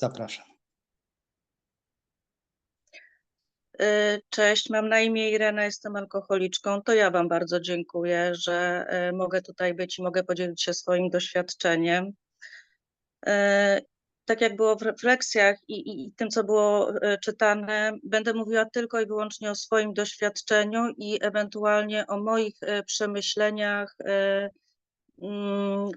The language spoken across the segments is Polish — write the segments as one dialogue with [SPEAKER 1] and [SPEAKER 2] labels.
[SPEAKER 1] Zapraszam.
[SPEAKER 2] Y, Cześć, mam na imię Irena, jestem alkoholiczką. To ja Wam bardzo dziękuję, że y, mogę tutaj być i mogę podzielić się swoim doświadczeniem. Y, Tak jak było w refleksjach i, i, i tym, co było czytane, będę mówiła tylko i wyłącznie o swoim doświadczeniu i ewentualnie o moich przemyśleniach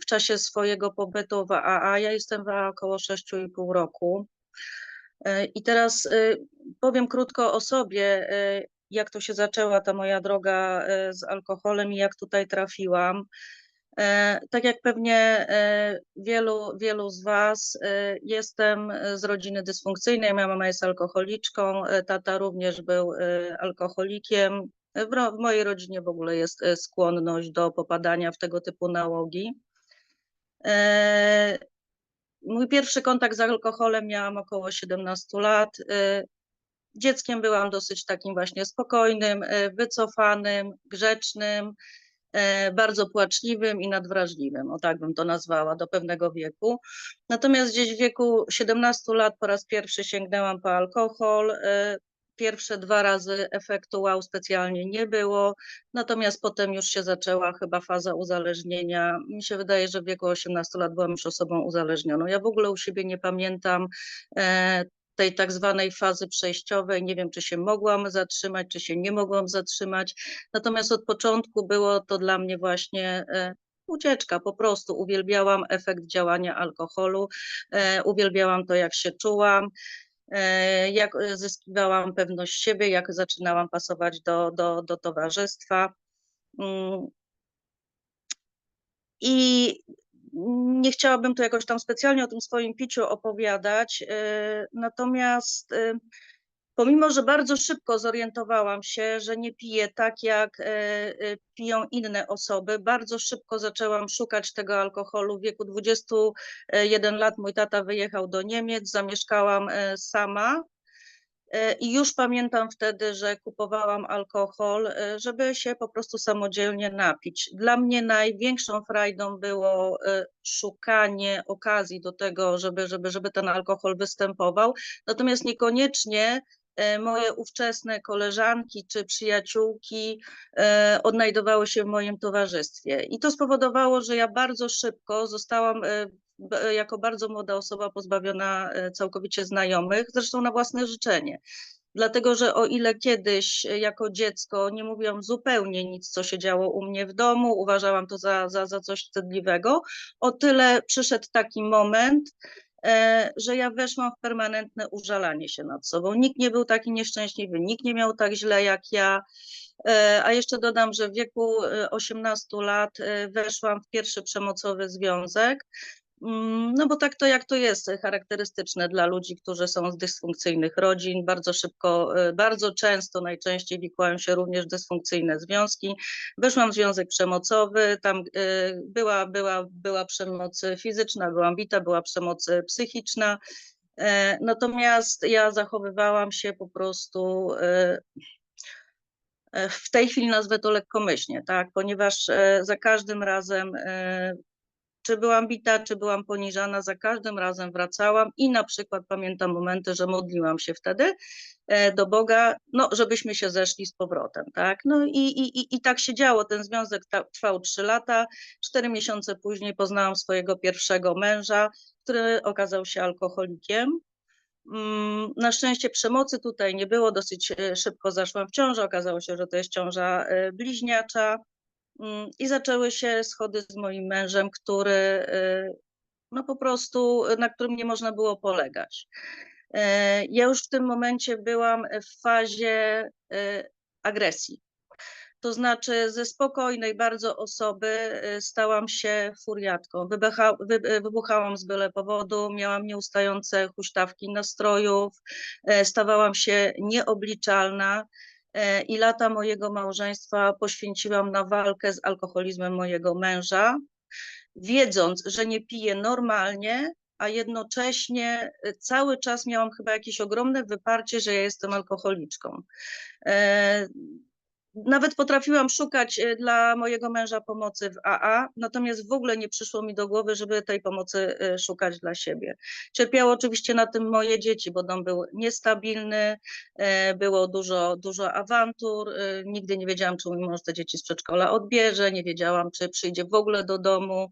[SPEAKER 2] w czasie swojego pobytu w AA. Ja jestem w AA około 6,5 roku. E, I teraz e, powiem krótko o sobie, e, jak to się zaczęła ta moja droga z alkoholem i jak tutaj trafiłam. Tak jak pewnie wielu, wielu z Was, jestem z rodziny dysfunkcyjnej. Moja mama jest alkoholiczką, tata również był alkoholikiem. W, mojej rodzinie w ogóle jest skłonność do popadania w tego typu nałogi. Mój pierwszy kontakt z alkoholem miałam około 17 lat. Y, dzieckiem byłam dosyć takim właśnie spokojnym, wycofanym, grzecznym, bardzo płaczliwym i nadwrażliwym, o tak bym to nazwała, do pewnego wieku. Natomiast gdzieś w wieku 17 lat po raz pierwszy sięgnęłam po alkohol. Pierwsze dwa razy efektu wow specjalnie nie było, natomiast potem już się zaczęła chyba faza uzależnienia. Mi się wydaje, że w wieku 18 lat byłam już osobą uzależnioną. Ja w ogóle u siebie nie pamiętam e, tej tak zwanej fazy przejściowej. Nie wiem, czy się mogłam zatrzymać, czy się nie mogłam zatrzymać. Natomiast od początku było to dla mnie właśnie e, ucieczka, po prostu uwielbiałam efekt działania alkoholu, e, uwielbiałam to, jak się czułam. E, jak zyskiwałam pewność siebie, jak zaczynałam pasować do, do, do towarzystwa. Mm. I nie chciałabym tu jakoś tam specjalnie o tym swoim piciu opowiadać, e, natomiast e, Pomimo, że bardzo szybko zorientowałam się, że nie piję tak, jak e, e, piją inne osoby, bardzo szybko zaczęłam szukać tego alkoholu. W wieku 21 lat mój tata wyjechał do Niemiec, zamieszkałam e, sama. I już pamiętam wtedy, że kupowałam alkohol, żeby się po prostu samodzielnie napić. Dla mnie największą frajdą było szukanie okazji do tego, żeby, żeby, żeby ten alkohol występował, natomiast niekoniecznie moje ówczesne koleżanki czy przyjaciółki e, odnajdowały się w moim towarzystwie. I to spowodowało, że ja bardzo szybko zostałam e, jako bardzo młoda osoba pozbawiona całkowicie znajomych, zresztą na własne życzenie. Dlatego, że o ile kiedyś jako dziecko nie mówiłam zupełnie nic, co się działo u mnie w domu, uważałam to za, za, za coś wstydliwego, o tyle przyszedł taki moment, E, że ja weszłam w permanentne użalanie się nad sobą. Nikt nie był taki nieszczęśliwy, nikt nie miał tak źle jak ja. E, a jeszcze dodam, że w wieku 18 e, lat weszłam w pierwszy przemocowy związek. Mm, no bo tak to jak to jest charakterystyczne dla ludzi, którzy są z dysfunkcyjnych rodzin, bardzo szybko, y, bardzo często, najczęściej wikłają się również dysfunkcyjne związki. Weszłam w związek przemocowy, tam y, była, była, była przemoc fizyczna, byłam bita, była przemoc psychiczna, e, natomiast ja zachowywałam się po prostu e, w tej chwili nazwę to lekkomyślnie, tak, ponieważ e, za każdym razem czy byłam bita, czy byłam poniżana, za każdym razem wracałam i na przykład pamiętam momenty, że modliłam się wtedy e, do Boga, no, żebyśmy się zeszli z powrotem, tak? No i, i, i tak się działo. Ten związek trwał trzy lata. Cztery miesiące później poznałam swojego pierwszego męża, który okazał się alkoholikiem. Mm, na szczęście przemocy tutaj nie było, dosyć e, szybko zaszłam w ciążę. Okazało się, że to jest ciąża e, bliźniacza. Mm, I zaczęły się schody z moim mężem, który y, no po prostu, na którym nie można było polegać. E, ja już w tym momencie byłam w fazie y, agresji. To znaczy ze spokojnej bardzo osoby y, stałam się furiatką. Wybucha, wy, wybuchałam z byle powodu, miałam nieustające huśtawki nastrojów, stawałam się nieobliczalna. E, i lata mojego małżeństwa poświęciłam na walkę z alkoholizmem mojego męża, wiedząc, że nie piję normalnie, a jednocześnie e, cały czas miałam chyba jakieś ogromne wyparcie, że ja jestem alkoholiczką. Nawet potrafiłam szukać e, dla mojego męża pomocy w AA, natomiast w ogóle nie przyszło mi do głowy, żeby tej pomocy e, szukać dla siebie. Cierpiało oczywiście na tym moje dzieci, bo dom był niestabilny, e, było dużo, dużo awantur, nigdy nie wiedziałam, czy mój mąż te dzieci z przedszkola odbierze, nie wiedziałam, czy przyjdzie w ogóle do domu,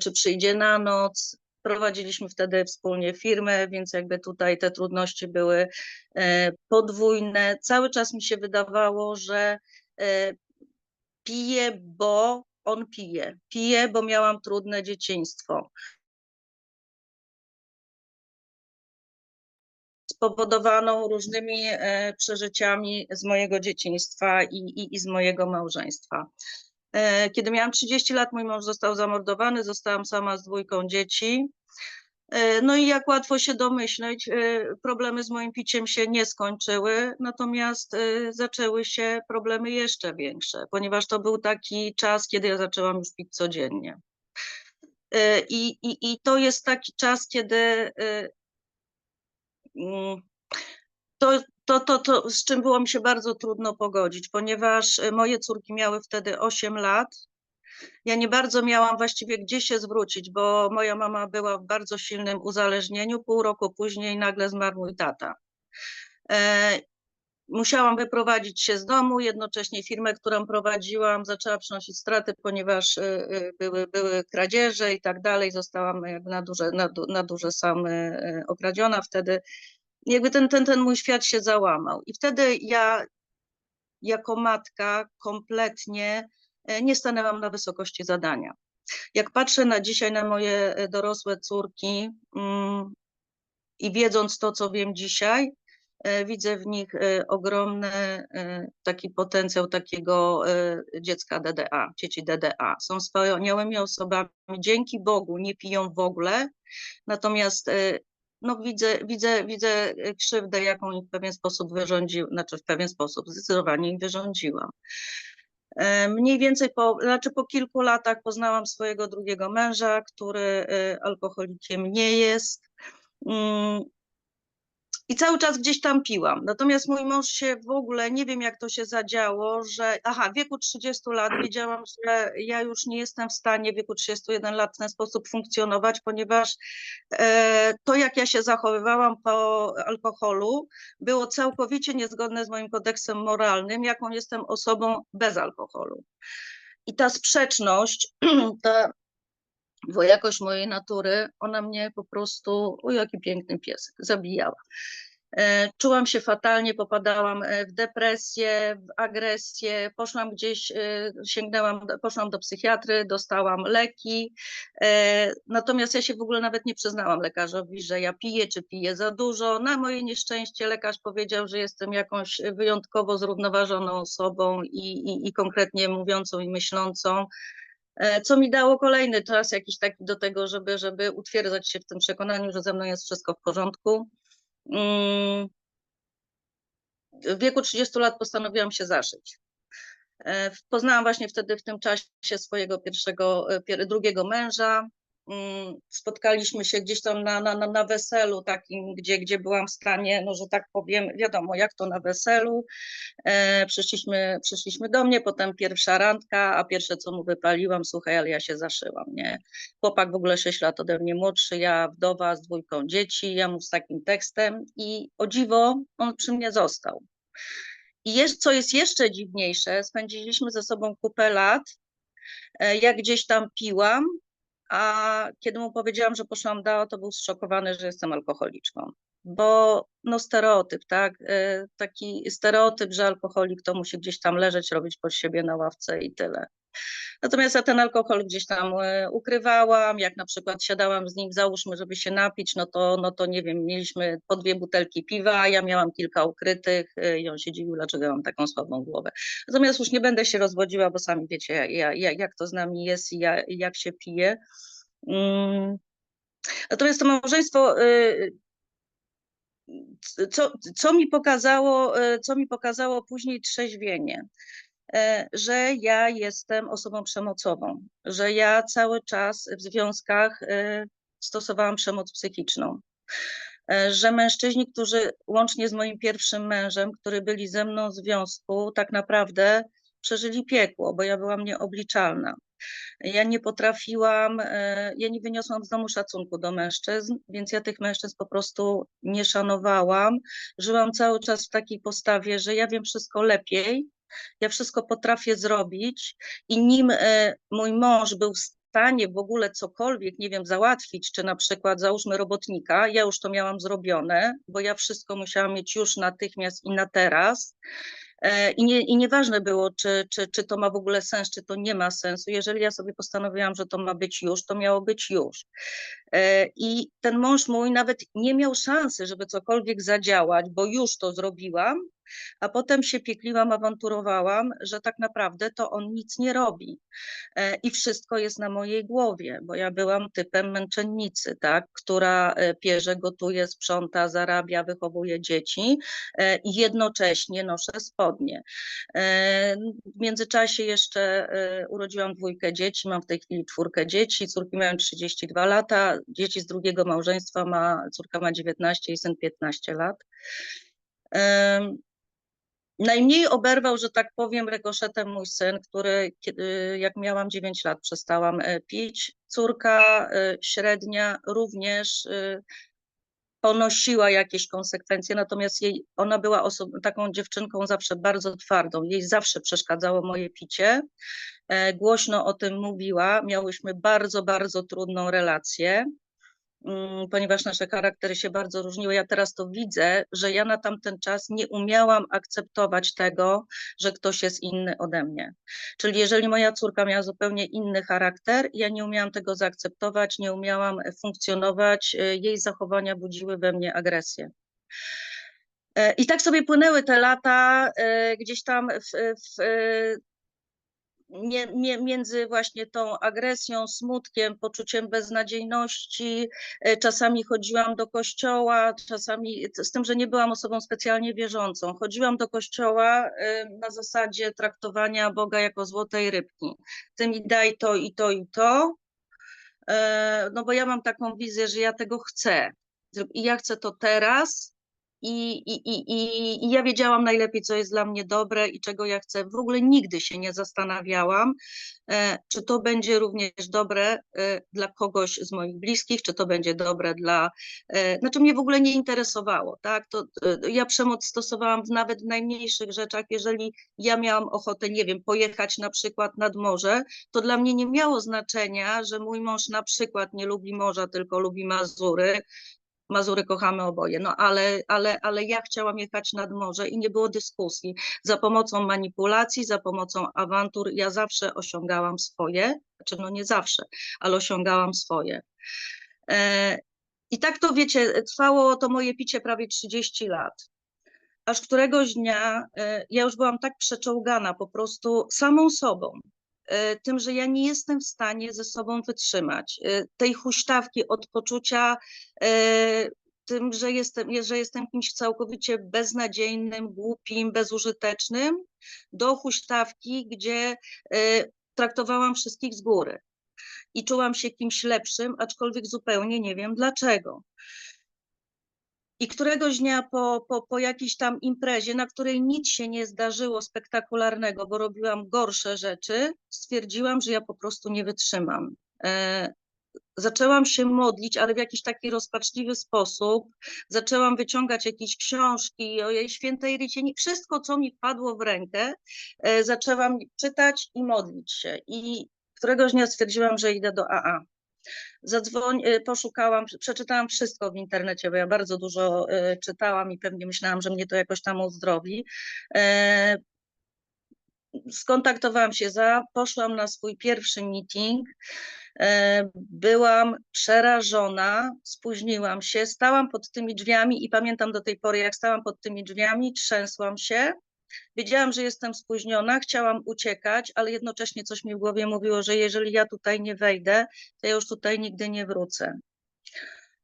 [SPEAKER 2] czy przyjdzie na noc. Prowadziliśmy wtedy wspólnie firmę, więc jakby tutaj te trudności były e, podwójne. Cały czas mi się wydawało, że e, piję, bo on pije. Piję, bo miałam trudne dzieciństwo. spowodowaną różnymi e, przeżyciami z mojego dzieciństwa i, i, i z mojego małżeństwa. Kiedy miałam 30 lat, mój mąż został zamordowany, zostałam sama z dwójką dzieci. E, no i jak łatwo się domyśleć, e, problemy z moim piciem się nie skończyły, natomiast e, zaczęły się problemy jeszcze większe, ponieważ to był taki czas, kiedy ja zaczęłam już pić codziennie. I, i, i to jest taki czas, kiedy mm, to, to, to, to, z czym było mi się bardzo trudno pogodzić, ponieważ moje córki miały wtedy 8 lat, ja nie bardzo miałam właściwie gdzie się zwrócić, bo moja mama była w bardzo silnym uzależnieniu. Pół roku później nagle zmarł mój tata. E, musiałam wyprowadzić się z domu, jednocześnie firmę, którą prowadziłam, zaczęła przynosić straty, ponieważ e, e, były, były kradzieże i tak dalej. Zostałam na duże, na, na duże sam okradziona wtedy. Jakby ten, ten, ten mój świat się załamał. I wtedy ja jako matka kompletnie E, nie stanęłam na wysokości zadania. Jak patrzę na dzisiaj na moje e, dorosłe córki mm, i wiedząc to, co wiem dzisiaj, e, widzę w nich ogromny taki potencjał takiego dziecka DDA, dzieci DDA. Są wspaniałymi osobami, dzięki Bogu nie piją w ogóle, natomiast no widzę, widzę, widzę krzywdę, jaką im w pewien sposób wyrządził, znaczy w pewien sposób zdecydowanie im wyrządziłam. E, mniej więcej po, znaczy po kilku latach poznałam swojego drugiego męża, który e, alkoholikiem nie jest. I cały czas gdzieś tam piłam. Natomiast mój mąż się w ogóle, nie wiem jak to się zadziało, że aha, w wieku 30 lat wiedziałam, że ja już nie jestem w stanie w wieku 31 lat w ten sposób funkcjonować, ponieważ e, to jak ja się zachowywałam po alkoholu było całkowicie niezgodne z moim kodeksem moralnym, jaką jestem osobą bez alkoholu. I ta sprzeczność, ta jakość mojej natury, ona mnie po prostu, o jaki piękny piesek, zabijała. E, czułam się fatalnie, popadałam e, w depresję, w agresję, poszłam gdzieś, e, sięgnęłam, poszłam do psychiatry, dostałam leki, natomiast ja się w ogóle nawet nie przyznałam lekarzowi, że ja piję, czy piję za dużo. Na moje nieszczęście lekarz powiedział, że jestem jakąś wyjątkowo zrównoważoną osobą i, i, i konkretnie mówiącą i myślącą, co mi dało kolejny czas jakiś taki do tego, żeby, żeby utwierdzać się w tym przekonaniu, że ze mną jest wszystko w porządku. Mm. W wieku 30 lat postanowiłam się zaszyć. E, poznałam właśnie wtedy w tym czasie swojego pierwszego, e, drugiego męża. Mm, spotkaliśmy się gdzieś tam na, na, na weselu takim, gdzie, gdzie byłam w stanie, no że tak powiem, wiadomo jak to na weselu. E, przyszliśmy, przyszliśmy do mnie, potem pierwsza randka, a pierwsze co mu wypaliłam, słuchaj, ale ja się zaszyłam, nie? Chłopak w ogóle 6 lat ode mnie młodszy, ja wdowa z dwójką dzieci, ja mu z takim tekstem i o dziwo on przy mnie został. I jest, co jest jeszcze dziwniejsze, spędziliśmy ze sobą kupę lat, e, jak gdzieś tam piłam, a kiedy mu powiedziałam, że poszłam do, to był zszokowany, że jestem alkoholiczką. Bo no stereotyp, tak? E, taki stereotyp, że alkoholik to musi gdzieś tam leżeć, robić pod siebie na ławce i tyle. Natomiast ja ten alkohol gdzieś tam e, ukrywałam, jak na przykład siadałam z nim, załóżmy, żeby się napić, no to, no to nie wiem, mieliśmy po dwie butelki piwa, ja miałam kilka ukrytych e, i on się dziwił, dlaczego ja mam taką słabą głowę. Natomiast już nie będę się rozwodziła, bo sami wiecie, jak, jak, jak to z nami jest i jak, jak się pije. Mm. Natomiast to małżeństwo y, co, co, mi pokazało, co mi pokazało później trzeźwienie. E, że ja jestem osobą przemocową, że ja cały czas w związkach e, stosowałam przemoc psychiczną. e, że mężczyźni, którzy łącznie z moim pierwszym mężem, którzy byli ze mną w związku, tak naprawdę przeżyli piekło, bo ja byłam nieobliczalna. Ja nie potrafiłam, ja nie wyniosłam z domu szacunku do mężczyzn, więc ja tych mężczyzn po prostu nie szanowałam. Żyłam cały czas w takiej postawie, że ja wiem wszystko lepiej, ja wszystko potrafię zrobić i nim e, mój mąż był w stanie w ogóle cokolwiek, nie wiem, załatwić, czy na przykład załóżmy robotnika, ja już to miałam zrobione, bo ja wszystko musiałam mieć już natychmiast i na teraz. E, I, nie, I nieważne było, czy, czy, czy to ma w ogóle sens, czy to nie ma sensu. Jeżeli ja sobie postanowiłam, że to ma być już, to miało być już. E, I ten mąż mój nawet nie miał szansy, żeby cokolwiek zadziałać, bo już to zrobiłam, a potem się piekliłam, awanturowałam, że tak naprawdę to on nic nie robi. E, I wszystko jest na mojej głowie, bo ja byłam typem męczennicy, tak, która e, pierze, gotuje, sprząta, zarabia, wychowuje dzieci i jednocześnie noszę spodnie. W międzyczasie jeszcze urodziłam dwójkę dzieci, mam w tej chwili czwórkę dzieci, córki mają 32 lata, dzieci z drugiego małżeństwa ma, córka ma 19 i syn 15 lat. Najmniej oberwał, że tak powiem, rekoszetem mój syn, który kiedy, jak miałam 9 lat przestałam e, pić. Córka e, średnia również e, ponosiła jakieś konsekwencje, natomiast jej, ona była taką dziewczynką zawsze bardzo twardą, jej zawsze przeszkadzało moje picie, głośno o tym mówiła, miałyśmy bardzo, bardzo trudną relację. Mm, ponieważ nasze charaktery się bardzo różniły. Ja teraz to widzę, że ja na tamten czas nie umiałam akceptować tego, że ktoś jest inny ode mnie. Czyli jeżeli moja córka miała zupełnie inny charakter, ja nie umiałam tego zaakceptować, nie umiałam funkcjonować, y, jej zachowania budziły we mnie agresję. E, I tak sobie płynęły te lata, e, gdzieś tam w, w między właśnie tą agresją, smutkiem, poczuciem beznadziejności. E, czasami chodziłam do kościoła, czasami z tym, że nie byłam osobą specjalnie wierzącą. Chodziłam do kościoła e, na zasadzie traktowania Boga jako złotej rybki. Ty mi daj to i to i to, e, no bo ja mam taką wizję, że ja tego chcę. I ja chcę to teraz, i, i, i, ja wiedziałam najlepiej, co jest dla mnie dobre i czego ja chcę. W ogóle nigdy się nie zastanawiałam, e, czy to będzie również dobre e, dla kogoś z moich bliskich, czy to będzie dobre dla. E, znaczy, mnie w ogóle nie interesowało. Tak? To, ja przemoc stosowałam w nawet w najmniejszych rzeczach. Jeżeli ja miałam ochotę, nie wiem, pojechać na przykład nad morze, to dla mnie nie miało znaczenia, że mój mąż na przykład nie lubi morza, tylko lubi Mazury, Mazury kochamy oboje, no ale, ale, ale ja chciałam jechać nad morze i nie było dyskusji. Za pomocą manipulacji, za pomocą awantur ja zawsze osiągałam swoje, znaczy no nie zawsze, ale osiągałam swoje. E, I tak to wiecie, trwało to moje picie prawie 30 lat. Aż któregoś dnia e, ja już byłam tak przeczołgana po prostu samą sobą, tym, że ja nie jestem w stanie ze sobą wytrzymać. E, tej huśtawki od poczucia e, tym, że jestem, że jestem kimś całkowicie beznadziejnym, głupim, bezużytecznym, do huśtawki, gdzie traktowałam wszystkich z góry i czułam się kimś lepszym, aczkolwiek zupełnie nie wiem dlaczego. I któregoś dnia po, po, po jakiejś tam imprezie, na której nic się nie zdarzyło spektakularnego, bo robiłam gorsze rzeczy, stwierdziłam, że ja po prostu nie wytrzymam. E, zaczęłam się modlić, ale w jakiś taki rozpaczliwy sposób. Zaczęłam wyciągać jakieś książki o jej świętej Rycie, wszystko, co mi wpadło w rękę, e, zaczęłam czytać i modlić się. I któregoś dnia stwierdziłam, że idę do AA. Zadzwoń, y, poszukałam, przeczytałam wszystko w internecie, bo ja bardzo dużo y, czytałam i pewnie myślałam, że mnie to jakoś tam uzdrowi. E, skontaktowałam się za, poszłam na swój pierwszy meeting. E, byłam przerażona, spóźniłam się, stałam pod tymi drzwiami i pamiętam do tej pory, jak stałam pod tymi drzwiami, trzęsłam się Wiedziałam, że jestem spóźniona, chciałam uciekać, ale jednocześnie coś mi w głowie mówiło, że jeżeli ja tutaj nie wejdę, to ja już tutaj nigdy nie wrócę.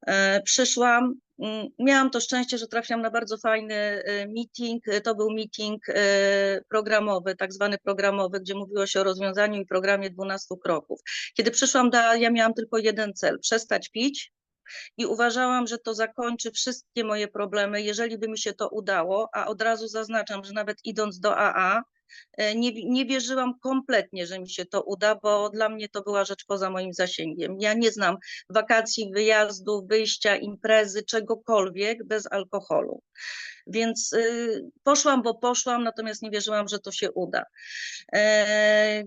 [SPEAKER 2] E, przyszłam, mm, miałam to szczęście, że trafiłam na bardzo fajny e, meeting. To był meeting e, programowy, tak zwany programowy, gdzie mówiło się o rozwiązaniu i programie 12 kroków. Kiedy przyszłam, do, ja miałam tylko jeden cel: przestać pić i uważałam, że to zakończy wszystkie moje problemy, jeżeli by mi się to udało, a od razu zaznaczam, że nawet idąc do AA, e, nie, nie wierzyłam kompletnie, że mi się to uda, bo dla mnie to była rzecz poza moim zasięgiem. Ja nie znam wakacji, wyjazdów, wyjścia, imprezy, czegokolwiek bez alkoholu. Więc y, poszłam, bo poszłam, natomiast nie wierzyłam, że to się uda. E,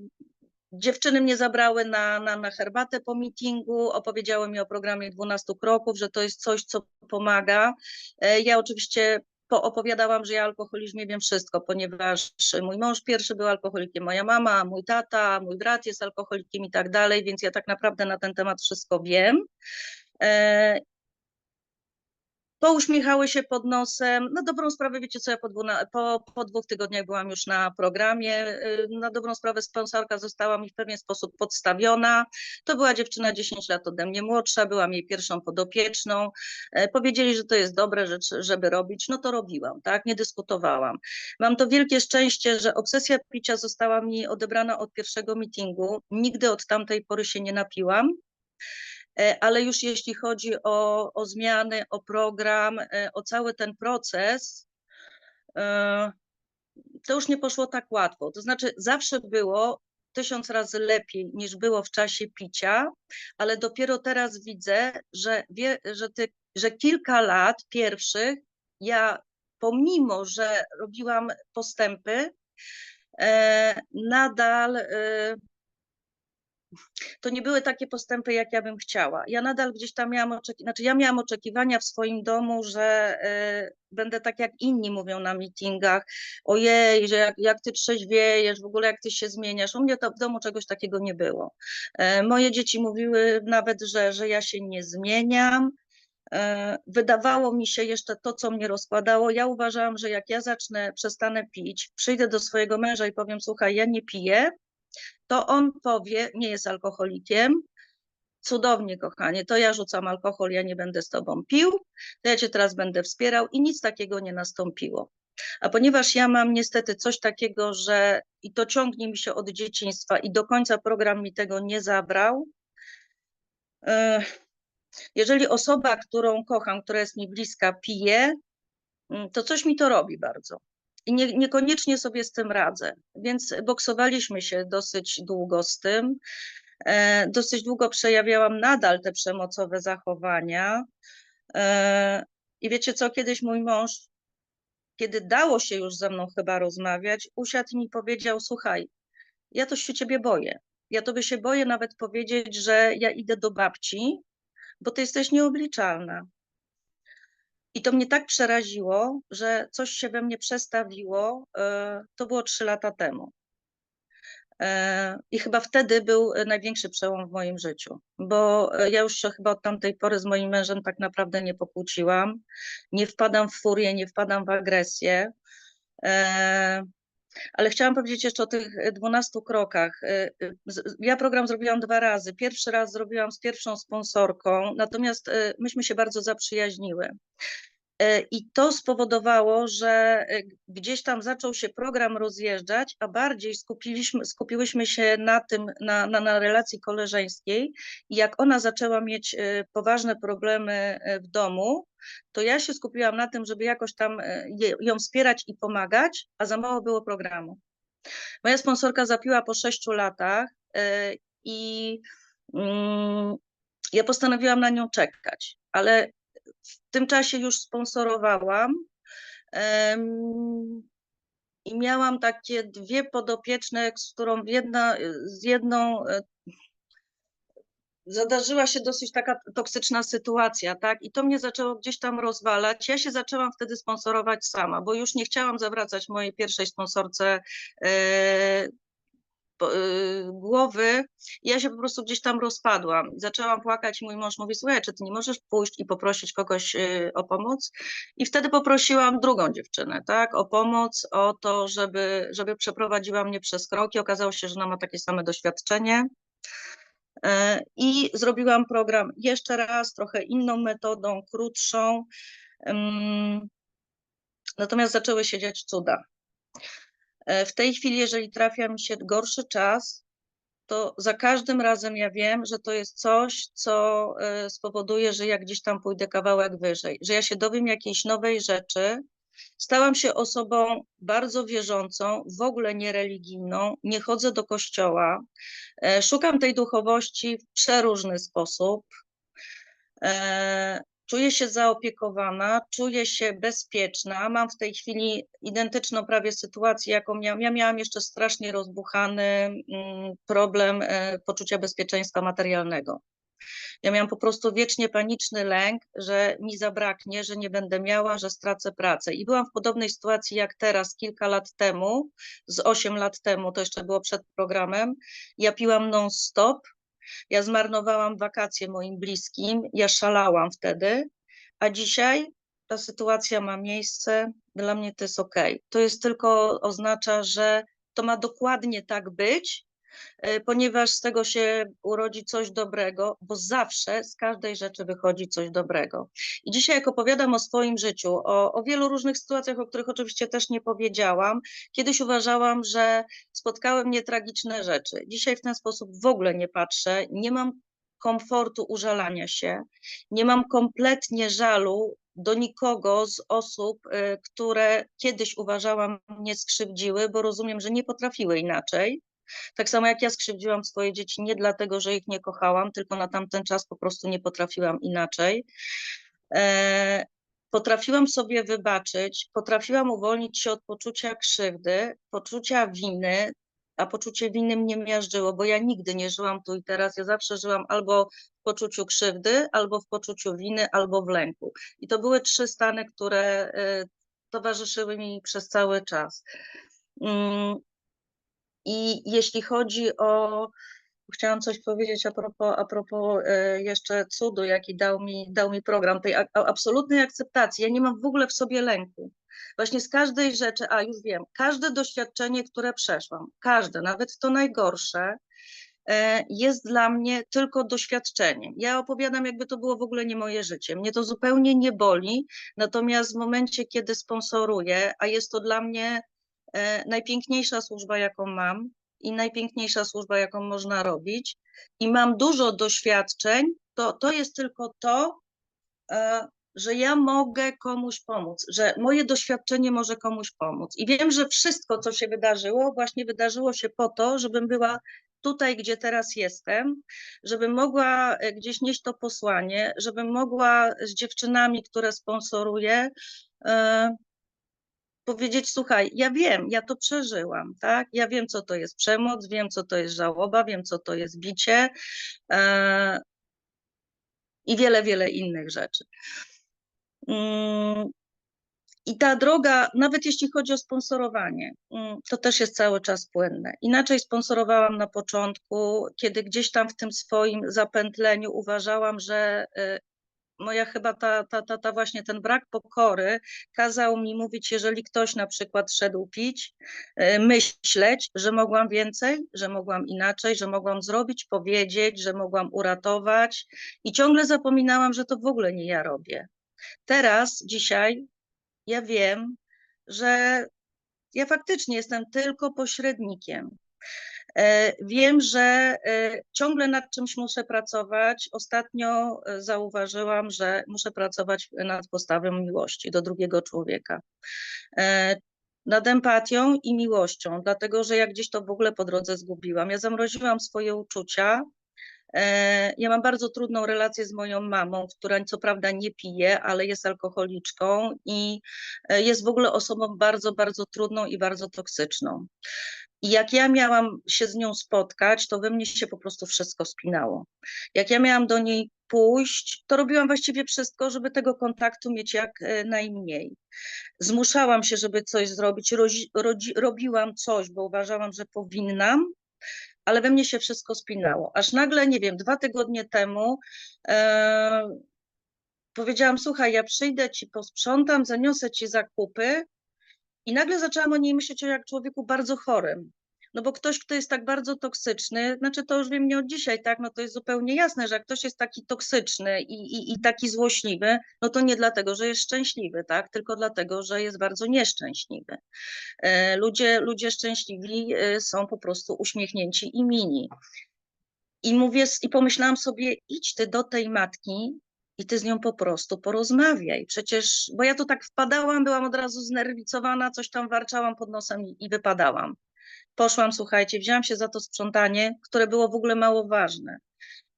[SPEAKER 2] Dziewczyny mnie zabrały na, na, na herbatę po meetingu, opowiedziały mi o programie 12 kroków, że to jest coś, co pomaga. E, Ja oczywiście poopowiadałam, że ja o alkoholizmie wiem wszystko, ponieważ mój mąż pierwszy był alkoholikiem, moja mama, mój tata, mój brat jest alkoholikiem i tak dalej, więc ja tak naprawdę na ten temat wszystko wiem. Pouśmiechały się pod nosem. Na dobrą sprawę, wiecie co, ja po, dwuna, po, po dwóch tygodniach byłam już na programie. Y, Na dobrą sprawę sponsorka została mi w pewien sposób podstawiona. To była dziewczyna 10 lat ode mnie młodsza, byłam jej pierwszą podopieczną. E, Powiedzieli, że to jest dobre rzecz, żeby robić, no to robiłam, tak, nie dyskutowałam. Mam to wielkie szczęście, że obsesja picia została mi odebrana od pierwszego meetingu. Nigdy od tamtej pory się nie napiłam. E, ale już jeśli chodzi o, o zmiany, o program, e, o cały ten proces, e, to już nie poszło tak łatwo. To znaczy, zawsze było tysiąc razy lepiej niż było w czasie picia, ale dopiero teraz widzę, że, wie, że, ty, że kilka lat pierwszych ja, pomimo że robiłam postępy, nadal to nie były takie postępy, jak ja bym chciała. Ja nadal gdzieś tam miałam oczekiwania, znaczy ja miałam oczekiwania w swoim domu, że y, będę tak jak inni mówią na meetingach, ojej, że jak, jak ty trzeźwiejesz, w ogóle jak ty się zmieniasz. U mnie to w domu czegoś takiego nie było. Y, moje dzieci mówiły nawet, że, że ja się nie zmieniam, e, wydawało mi się jeszcze to, co mnie rozkładało. Ja uważałam, że jak ja zacznę, przestanę pić, przyjdę do swojego męża i powiem, słuchaj, ja nie piję, to on powie, nie jest alkoholikiem, cudownie kochanie, to ja rzucam alkohol, ja nie będę z tobą pił, to ja cię teraz będę wspierał i nic takiego nie nastąpiło. A ponieważ ja mam niestety coś takiego, że i to ciągnie mi się od dzieciństwa i do końca program mi tego nie zabrał, e, jeżeli osoba, którą kocham, która jest mi bliska, pije, mm, to coś mi to robi bardzo i nie, niekoniecznie sobie z tym radzę. Więc boksowaliśmy się dosyć długo z tym. E, dosyć długo przejawiałam nadal te przemocowe zachowania. E, I wiecie co, kiedyś mój mąż, kiedy dało się już ze mną chyba rozmawiać, usiadł i mi powiedział: Słuchaj, ja to się ciebie boję. Ja tobie się boję nawet powiedzieć, że ja idę do babci, bo ty jesteś nieobliczalna. I to mnie tak przeraziło, że coś się we mnie przestawiło. e, To było trzy lata temu. E, I chyba wtedy był największy przełom w moim życiu, bo e, ja już się chyba od tamtej pory z moim mężem tak naprawdę nie pokłóciłam. Nie wpadam w furię, nie wpadam w agresję. E, Ale chciałam powiedzieć jeszcze o tych 12 krokach. E, z- Ja program zrobiłam dwa razy. Pierwszy raz zrobiłam z pierwszą sponsorką, natomiast e, myśmy się bardzo zaprzyjaźniły. E, I to spowodowało, że e, gdzieś tam zaczął się program rozjeżdżać, a bardziej skupiliśmy, skupiłyśmy się na tym, na, na, na relacji koleżeńskiej. I jak ona zaczęła mieć e, poważne problemy w domu, to ja się skupiłam na tym, żeby jakoś tam ją wspierać i pomagać, a za mało było programu. Moja sponsorka zapiła po sześciu latach i mm, ja postanowiłam na nią czekać, ale w tym czasie już sponsorowałam i miałam takie dwie podopieczne, z którą jedna, z jedną e, zadarzyła się dosyć taka toksyczna sytuacja, tak? I to mnie zaczęło gdzieś tam rozwalać. Ja się zaczęłam wtedy sponsorować sama, bo już nie chciałam zawracać mojej pierwszej sponsorce e, głowy. Ja się po prostu gdzieś tam rozpadłam. Zaczęłam płakać i mój mąż mówi, słuchaj, czy ty nie możesz pójść i poprosić kogoś y, o pomoc? I wtedy poprosiłam drugą dziewczynę, tak, o pomoc, o to, żeby, żeby przeprowadziła mnie przez kroki. Okazało się, że ona ma takie same doświadczenie. E, I zrobiłam program jeszcze raz, trochę inną metodą, krótszą. Natomiast zaczęły się dziać cuda. E, W tej chwili, jeżeli trafia mi się gorszy czas, to za każdym razem ja wiem, że to jest coś, co e, spowoduje, że ja gdzieś tam pójdę kawałek wyżej, że ja się dowiem jakiejś nowej rzeczy. Stałam się osobą bardzo wierzącą, w ogóle niereligijną, nie chodzę do kościoła, e, szukam tej duchowości w przeróżny sposób. Czuję się zaopiekowana, czuję się bezpieczna. Mam w tej chwili identyczną prawie sytuację, jaką miałam. Ja miałam jeszcze strasznie rozbuchany mm, problem e, poczucia bezpieczeństwa materialnego. Ja miałam po prostu wiecznie paniczny lęk, że mi zabraknie, że nie będę miała, że stracę pracę. I byłam w podobnej sytuacji jak teraz, kilka lat temu, z 8 lat temu, to jeszcze było przed programem. Ja piłam non-stop, ja zmarnowałam wakacje moim bliskim, ja szalałam wtedy, a dzisiaj ta sytuacja ma miejsce, dla mnie to jest ok. To jest tylko oznacza, że to ma dokładnie tak być, ponieważ z tego się urodzi coś dobrego, bo zawsze z każdej rzeczy wychodzi coś dobrego. I dzisiaj, jak opowiadam o swoim życiu, o, o wielu różnych sytuacjach, o których oczywiście też nie powiedziałam, kiedyś uważałam, że spotkały mnie tragiczne rzeczy. Dzisiaj w ten sposób w ogóle nie patrzę, nie mam komfortu użalania się, nie mam kompletnie żalu do nikogo z osób, y, które kiedyś uważałam mnie skrzywdziły, bo rozumiem, że nie potrafiły inaczej. Tak samo jak ja skrzywdziłam swoje dzieci nie dlatego, że ich nie kochałam, tylko na tamten czas po prostu nie potrafiłam inaczej. E, potrafiłam sobie wybaczyć, potrafiłam uwolnić się od poczucia krzywdy, poczucia winy, a poczucie winy mnie miażdżyło, bo ja nigdy nie żyłam tu i teraz, ja zawsze żyłam albo w poczuciu krzywdy, albo w poczuciu winy, albo w lęku. I to były trzy stany, które y, towarzyszyły mi przez cały czas. I jeśli chodzi o chciałam coś powiedzieć a propos, a propos e, jeszcze cudu, jaki dał mi, dał mi program, tej absolutnej akceptacji. Ja nie mam w ogóle w sobie lęku. Właśnie z każdej rzeczy, a już wiem, każde doświadczenie, które przeszłam, każde, nawet to najgorsze, e, jest dla mnie tylko doświadczeniem. Ja opowiadam, jakby to było w ogóle nie moje życie. Mnie to zupełnie nie boli, natomiast w momencie, kiedy sponsoruję, a jest to dla mnie najpiękniejsza służba, jaką mam, i najpiękniejsza służba, jaką można robić, i mam dużo doświadczeń, to, to jest tylko to, e, że ja mogę komuś pomóc, że moje doświadczenie może komuś pomóc. I wiem, że wszystko, co się wydarzyło, właśnie wydarzyło się po to, żebym była tutaj, gdzie teraz jestem, żebym mogła e, gdzieś nieść to posłanie, żebym mogła z dziewczynami, które sponsoruję, e, powiedzieć, słuchaj, ja wiem, ja to przeżyłam, tak? Ja wiem, co to jest przemoc, wiem, co to jest żałoba, wiem, co to jest bicie e, i wiele, wiele innych rzeczy. Mm, I ta droga, nawet jeśli chodzi o sponsorowanie, mm, to też jest cały czas płynne. Inaczej sponsorowałam na początku, kiedy gdzieś tam w tym swoim zapętleniu uważałam, że e, moja chyba ta, ta, ta, ta właśnie ten brak pokory kazał mi mówić, jeżeli ktoś na przykład szedł pić, e, myśleć, że mogłam więcej, że mogłam inaczej, że mogłam zrobić, powiedzieć, że mogłam uratować i ciągle zapominałam, że to w ogóle nie ja robię. Teraz, dzisiaj, ja wiem, że ja faktycznie jestem tylko pośrednikiem. E, wiem, że e, ciągle nad czymś muszę pracować. Ostatnio e, zauważyłam, że muszę pracować nad postawą miłości do drugiego człowieka. Nad empatią i miłością, dlatego że ja gdzieś to w ogóle po drodze zgubiłam. Ja zamroziłam swoje uczucia. Ja mam bardzo trudną relację z moją mamą, która co prawda nie pije, ale jest alkoholiczką i jest w ogóle osobą bardzo, bardzo trudną i bardzo toksyczną. I jak ja miałam się z nią spotkać, to we mnie się po prostu wszystko spinało. Jak ja miałam do niej pójść, to robiłam właściwie wszystko, żeby tego kontaktu mieć jak e, najmniej. Zmuszałam się, żeby coś zrobić, rodzi, rodzi, robiłam coś, bo uważałam, że powinnam, ale we mnie się wszystko spinało. Aż nagle, nie wiem, dwa tygodnie temu e, powiedziałam: Słuchaj, ja przyjdę ci, posprzątam, zaniosę ci zakupy, i nagle zaczęłam o niej myśleć jak człowieku bardzo chorym, No bo ktoś, kto jest tak bardzo toksyczny, znaczy to już wiem nie od dzisiaj, tak, no to jest zupełnie jasne, że jak ktoś jest taki toksyczny i, i, i taki złośliwy, no to nie dlatego, że jest szczęśliwy, tak, tylko dlatego, że jest bardzo nieszczęśliwy. E, Ludzie, ludzie szczęśliwi e, są po prostu uśmiechnięci i mini. I mówię, i pomyślałam sobie, idź ty do tej matki i ty z nią po prostu porozmawiaj. Przecież, bo ja to tak wpadałam, byłam od razu znerwicowana, coś tam warczałam pod nosem i, i wypadałam. Poszłam, słuchajcie, wzięłam się za to sprzątanie, które było w ogóle mało ważne.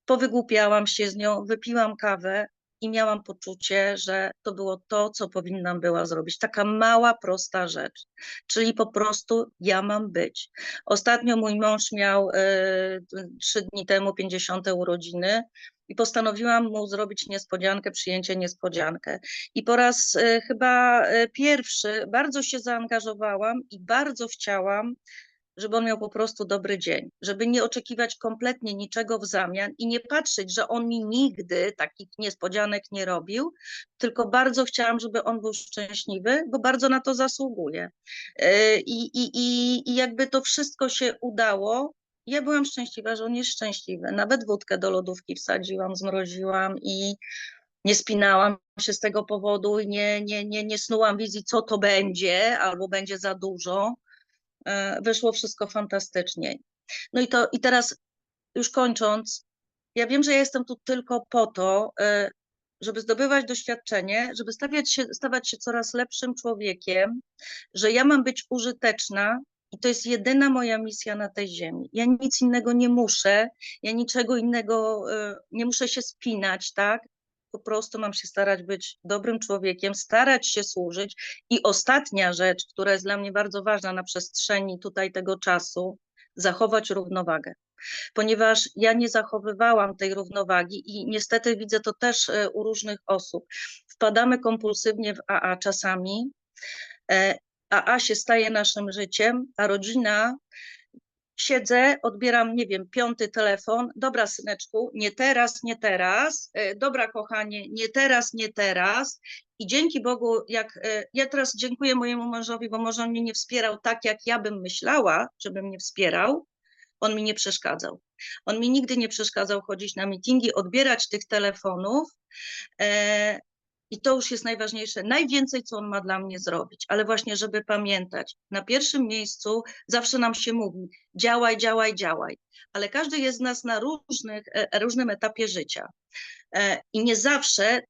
[SPEAKER 2] Powygłupiałam się z nią, wypiłam kawę i miałam poczucie, że to było to, co powinnam była zrobić. Taka mała, prosta rzecz. Czyli po prostu ja mam być. Ostatnio mój mąż miał e, trzy dni temu 50 urodziny i postanowiłam mu zrobić niespodziankę, przyjęcie niespodziankę. I po raz e, chyba e, pierwszy bardzo się zaangażowałam i bardzo chciałam, żeby on miał po prostu dobry dzień, żeby nie oczekiwać kompletnie niczego w zamian i nie patrzeć, że on mi nigdy takich niespodzianek nie robił, tylko bardzo chciałam, żeby on był szczęśliwy, bo bardzo na to zasługuje. I, i, i, i jakby to wszystko się udało, ja byłam szczęśliwa, że on jest szczęśliwy. Nawet wódkę do lodówki wsadziłam, zmroziłam i nie spinałam się z tego powodu i nie, nie, nie, nie snułam wizji, co to będzie, albo będzie za dużo. Wyszło wszystko fantastycznie. No i to i teraz już kończąc, ja wiem, że ja jestem tu tylko po to, żeby zdobywać doświadczenie, żeby stawiać się, stawać się coraz lepszym człowiekiem, że ja mam być użyteczna i to jest jedyna moja misja na tej ziemi. Ja nic innego nie muszę, ja niczego innego nie muszę się spinać, tak? Po prostu mam się starać być dobrym człowiekiem, starać się służyć. I ostatnia rzecz, która jest dla mnie bardzo ważna na przestrzeni tutaj tego czasu, zachować równowagę. Ponieważ ja nie zachowywałam tej równowagi i niestety widzę to też u różnych osób. Wpadamy kompulsywnie w AA czasami. AA się staje naszym życiem, a rodzina siedzę, odbieram, nie wiem, piąty telefon. Dobra, syneczku, nie teraz, nie teraz. Dobra, kochanie, nie teraz, nie teraz. I dzięki Bogu, jak ja teraz dziękuję mojemu mężowi, bo może on mnie nie wspierał tak, jak ja bym myślała, żeby mnie wspierał. On mi nie przeszkadzał. On mi nigdy nie przeszkadzał chodzić na mityngi, odbierać tych telefonów. I to już jest najważniejsze, najwięcej, co on ma dla mnie zrobić, ale właśnie, żeby pamiętać, na pierwszym miejscu zawsze nam się mówi, działaj, działaj, działaj, ale każdy jest z nas na różnych, różnym etapie życia. I nie zawsze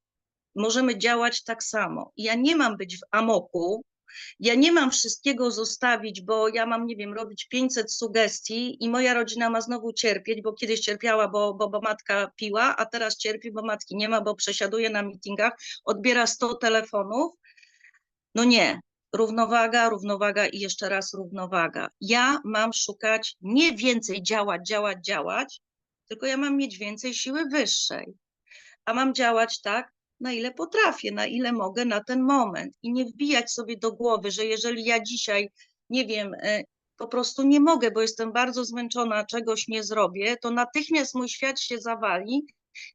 [SPEAKER 2] możemy działać tak samo. Ja nie mam być w amoku, ja nie mam wszystkiego zostawić, bo ja mam, nie wiem, robić 500 sugestii i moja rodzina ma znowu cierpieć, bo kiedyś cierpiała, bo, bo, bo matka piła, a teraz cierpi, bo matki nie ma, bo przesiaduje na meetingach, odbiera 100 telefonów. No nie, równowaga, równowaga i jeszcze raz równowaga. Ja mam szukać nie więcej działać, działać, działać, tylko ja mam mieć więcej siły wyższej. A mam działać tak, na ile potrafię, na ile mogę na ten moment. I nie wbijać sobie do głowy, że jeżeli ja dzisiaj, nie wiem, po prostu nie mogę, bo jestem bardzo zmęczona, czegoś nie zrobię, to natychmiast mój świat się zawali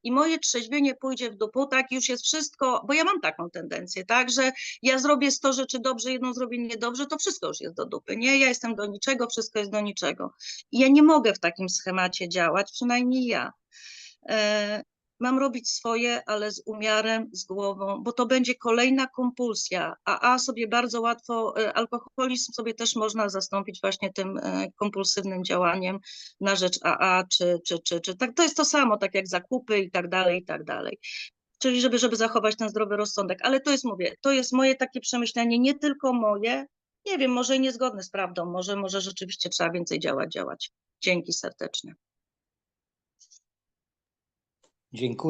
[SPEAKER 2] i moje trzeźwienie pójdzie w dół, tak, już jest wszystko, bo ja mam taką tendencję, tak, że ja zrobię 100 rzeczy dobrze, jedną zrobię niedobrze, to wszystko już jest do dupy, nie, ja jestem do niczego, wszystko jest do niczego. I ja nie mogę w takim schemacie działać, przynajmniej ja mam robić swoje, ale z umiarem, z głową, bo to będzie kolejna kompulsja, a, a sobie bardzo łatwo, alkoholizm sobie też można zastąpić właśnie tym kompulsywnym działaniem na rzecz AA, czy, czy, czy, czy tak, to jest to samo, tak jak zakupy i tak dalej, i tak dalej. Czyli żeby, żeby zachować ten zdrowy rozsądek, ale to jest, mówię, to jest moje takie przemyślenie, nie tylko moje, nie wiem, może niezgodne z prawdą, może, może rzeczywiście trzeba więcej działać, działać. Dzięki serdecznie.
[SPEAKER 1] Dziękuję.